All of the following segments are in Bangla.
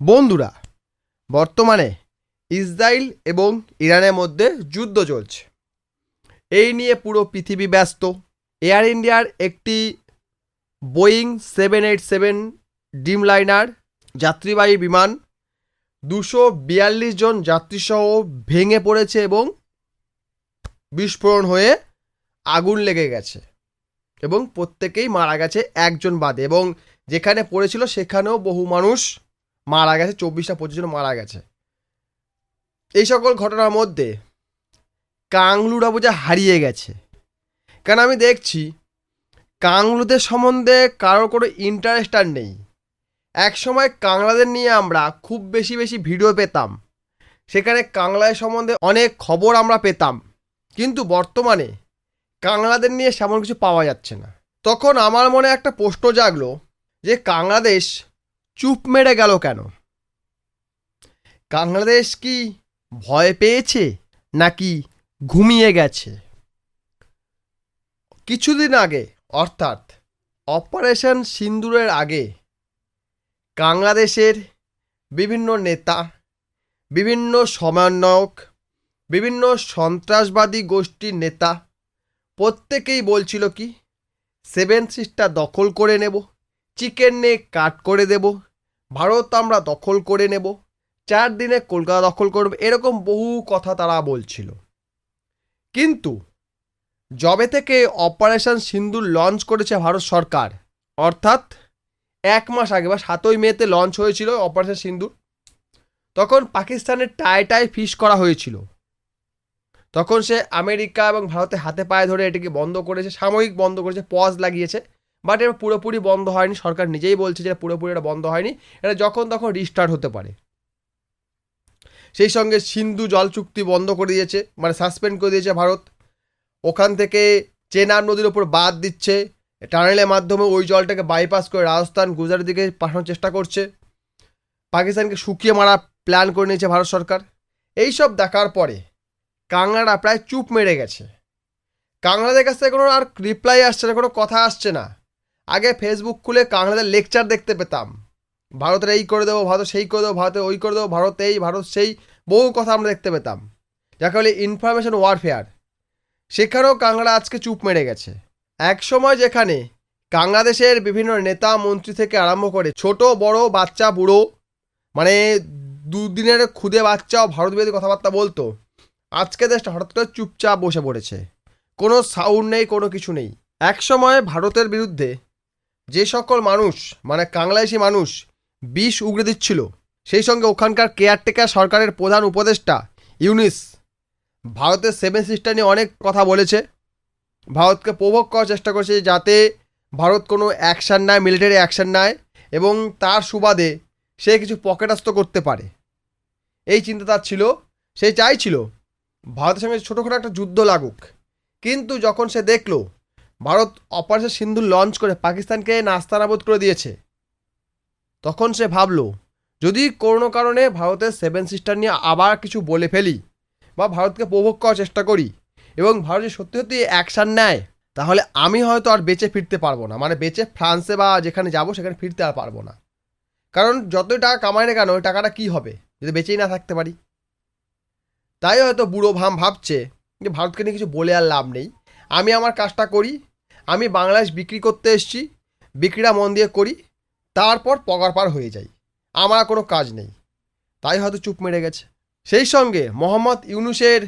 বন্ধুরা, বর্তমানে ইসরায়েল এবং ইরানের মধ্যে যুদ্ধ চলছে। এই নিয়ে পুরো পৃথিবী ব্যস্ত। এয়ার ইন্ডিয়ার একটি Boeing seven eight seven dreamliner যাত্রীবাহী বিমান দুশো বিয়াল্লিশ জন যাত্রীসহ ভেঙে পড়েছে এবং বিস্ফোরণ হয়ে আগুন লেগে গেছে এবং প্রত্যেকেই মারা গেছে, একজন বাদে এবং যেখানে পড়েছিল সেখানেও বহু মানুষ মারা গেছে, চব্বিশটা পঁচিশ জন মারা গেছে। এই সকল ঘটনার মধ্যে কাংলুরা বোঝা হারিয়ে গেছে। কারণ আমি দেখছি, কাংলুদের সম্বন্ধে কারোর কোনো ইন্টারেস্ট আর নেই। এক সময় কাংলাদের নিয়ে আমরা খুব বেশি বেশি ভিডিও পেতাম। সেখানে কাংলাদের সম্বন্ধে অনেক খবর আমরা পেতাম। কিন্তু বর্তমানে কাংলাদের নিয়ে সেমন কিছু পাওয়া যাচ্ছে না। তখন আমার মনে একটা প্রশ্ন জাগলো যে বাংলাদেশ চুপ মেরে গেল কেন? বাংলাদেশ কি ভয় পেয়েছে নাকি ঘুমিয়ে গেছে? কিছুদিন আগে, অর্থাৎ অপারেশন সিন্দুরের আগে বাংলাদেশের বিভিন্ন নেতা, বিভিন্ন সমন্বয়ক, বিভিন্ন সন্ত্রাসবাদী গোষ্ঠীর নেতা, প্রত্যেকেই বলছিল কি, সেভেন সিস্টার দখল করে নেব, চিকেন নেক কাট করে দেব ভারত আমরা দখল করে নেব। চার দিনে কলকাতা দখল করবে, এরকম বহু কথা তারা বলছিল। কিন্তু যবে থেকে অপারেশন সিন্দুর লঞ্চ করেছে ভারত সরকার, অর্থাৎ এক মাস আগে বা সাতই মেতে লঞ্চ হয়েছিল অপারেশন সিন্দুর, তখন পাকিস্তানের টায় টায় ফিস করা হয়েছিল। তখন সে আমেরিকা এবং ভারতের হাতে পায়ে ধরে এটিকে বন্ধ করেছে, সাময়িক বন্ধ করেছে, পজ লাগিয়েছে। বাট এটা পুরোপুরি বন্ধ হয়নি, সরকার নিজেই বলছে যে পুরোপুরি এটা বন্ধ হয়নি। এটা যখন তখন রিস্টার্ট হতে পারে। সেই সঙ্গে সিন্ধু জল চুক্তি বন্ধ করে দিয়েছে মানে সাসপেন্ড করে দিয়েছে ভারত। ওখান থেকে চেনাব নদীর ওপর বাদ দিচ্ছে টানেলের মাধ্যমে ওই জলটাকে বাইপাস করে রাজস্থান গুজরাটের দিকে পাঠানোর চেষ্টা করছে। পাকিস্তানকে শুকিয়ে মারা প্ল্যান করে নিয়েছে ভারত সরকার। এই সব দেখার পরে কাংলারা প্রায় চুপ মেরে গেছে। কাংলাদের কাছ থেকে কোনো আর রিপ্লাই আসছে না, কোনো কথা আসছে না। আগে ফেসবুক খুলে কাংলাদের লেকচার দেখতে পেতাম। ভারতের এই করে দেবো, ভারত সেই করে দেবো ভারতে ওই করে দেবো, ভারত এই, ভারত সেই, বহু কথা আমরা দেখতে পেতাম। যাকে বলে ইনফরমেশন ওয়ারফেয়ার সেখানেও কাংলা আজকে চুপ মেরে গেছে। এক সময় যেখানে বাংলাদেশের বিভিন্ন নেতা, মন্ত্রী থেকে আরম্ভ করে ছোট, বড়, বাচ্চা, বুড়ো মানে দুদিনের খুদে বাচ্চাও ভারত বিরোধী কথাবার্তা বলতো, আজকে দেশটা হঠাৎ করে চুপচাপ বসে পড়েছে। কোনো সাউন্ড নেই, কোনো কিছু নেই। এক সময় ভারতের বিরুদ্ধে যে সকল মানুষ মানে কাংলাদেশি মানুষ, বিষ উগড়ে দিচ্ছিল, সেই সঙ্গে ওখানকার কেয়ারটেকার সরকারের প্রধান উপদেষ্টা ইউনিস, ভারতের সেভেন সিস্টার নিয়ে অনেক কথা বলেছে। ভারতকে প্রভোগ করার চেষ্টা করেছে যাতে ভারত কোনো অ্যাকশান নেয়, মিলিটারি অ্যাকশান নেয় এবং তার সুবাদে সে কিছু পকেটাস্ত করতে পারে। এই চিন্তা তার ছিল, সে চাইছিল ভারতের সঙ্গে ছোটোখাটো একটা যুদ্ধ লাগুক। কিন্তু যখন সে দেখল ভারত অপারেশন সিন্ধু লঞ্চ করে পাকিস্তানকে নাস্তানাবোধ করে দিয়েছে। তখন সে ভাবলো, যদি কোনো কারণে ভারতের সেভেন সিস্টার নিয়ে আবার কিছু বলে ফেলি বা ভারতকে প্রভোগ করার চেষ্টা করি এবং ভারত যদি সত্যি সত্যি অ্যাকশান নেয়, তাহলে আমি হয়তো আর বেঁচে ফিরতে পারব না। মানে বেঁচে ফ্রান্সে বা যেখানে যাব সেখানে ফিরতে আর পারব না। কারণ যতই টাকা কামাই না কেন, ওই টাকাটা কী হবে? যদি বেঁচেই না থাকতে পারি। তাই হয়তো বুড়ো ভাম ভাবছে যে ভারতকে নিয়ে কিছু বলে আর লাভ নেই। আমি আমার কাজটা করি আমি বাংলাদেশ বিক্রি করতে এসছি, বিক্রিটা মন দিয়ে করি, তারপর পগার পার হয়ে যাই। আমার কোনো কাজ নেই। তাই হয়তো চুপ মেরে গেছে। সেই সঙ্গে মোহাম্মদ ইউনুসের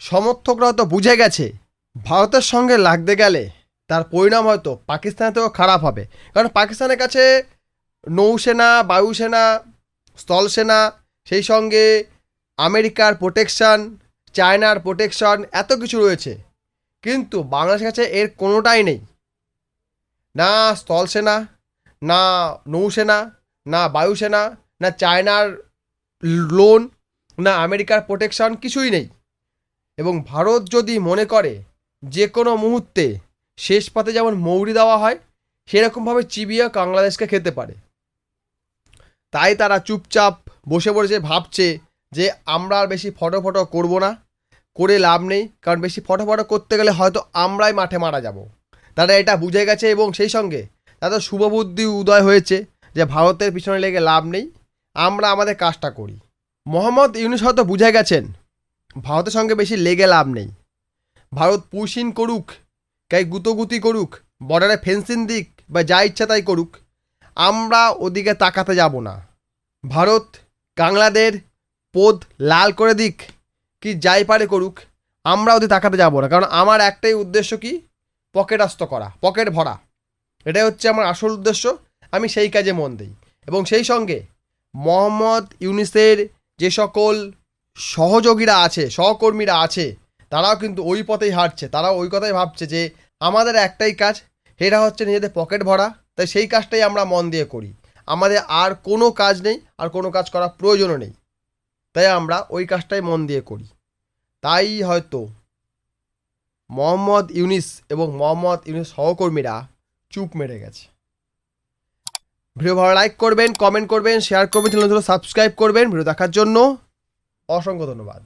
সমর্থকরা হয়তো বুঝে গেছে, ভারতের সঙ্গে লাগতে গেলে তার পরিণাম হয়তো পাকিস্তানেতেও খারাপ হবে। কারণ পাকিস্তানের কাছে নৌসেনা, বায়ুসেনা, স্থলসেনা, সেই সঙ্গে আমেরিকার প্রোটেকশান, চায়নার প্রোটেকশন, এত কিছু রয়েছে। কিন্তু বাংলাদেশের কাছে এর কোনোটাই নেই। না স্থলসেনা না নৌসেনা না বায়ুসেনা না চায়নার লোন, না আমেরিকার প্রোটেকশন কিছুই নেই। এবং ভারত যদি মনে করে যে কোনো মুহূর্তে শেষ পাতে যেমন মৌরি দেওয়া হয়, সেরকমভাবে চিবিয়া বাংলাদেশকে খেতে পারে। তাই তারা চুপচাপ বসে বসে ভাবছে যে আমরা আর বেশি ফটো ফটো করব না, করে লাভ নেই, কারণ বেশি ফটো ফটো করতে গেলে হয়তো আমরাই মাঠে মারা যাব। তারা এটা বুঝে গেছে এবং সেই সঙ্গে তাদের শুভবুদ্ধি উদয় হয়েছে যে ভারতের পিছনে লেগে লাভ নেই, আমরা আমাদের কাজটা করি। মোহাম্মদ ইউনুস হয়তো বুঝে গেছেন, ভারতের সঙ্গে বেশি লেগে লাভ নেই। ভারত পুশিন করুক, কাই গুতোগুতি করুক বর্ডারে ফেন্সিং দিক বা যা ইচ্ছা তাই করুক, আমরা ওদিকে তাকাতে যাব না। ভারত কাংলাদের পোদ লাল করে দিক, কি যাই পারে করুক, আমরা ওদের তাকাতে যাব না। কারণ আমার একটাই উদ্দেশ্য কি? পকেটাস্ত করা, পকেট ভরা। এটাই হচ্ছে আমার আসল উদ্দেশ্য। আমি সেই কাজে মন দিই। এবং সেই সঙ্গে মোহাম্মদ ইউনিসের যে সকল সহযোগীরা আছে, সহকর্মীরা আছে, তারাও কিন্তু ওই পথেই হাঁটছে। তারাও ওই কথাই ভাবছে যে, আমাদের একটাই কাজ, সেটা হচ্ছে নিজেদের পকেট ভরা। তাই সেই কাজটাই আমরা মন দিয়ে করি। আমাদের আর কোনো কাজ নেই, আর কোনো কাজ করার প্রয়োজনও নেই। তাই আমরা ওই কাজটাই মন দিয়ে করি। তাই হয়তো মোহাম্মদ ইউনিস এবং মোহাম্মদ ইউনিস সহকর্মীরা চুপ মেরে গেছে। ভিডিও ভালো লাইক করবেন কমেন্ট করবেন শেয়ার করবেন চ্যানেল সাবস্ক্রাইব করবেন। ভিডিও দেখার জন্য অসংখ্য ধন্যবাদ।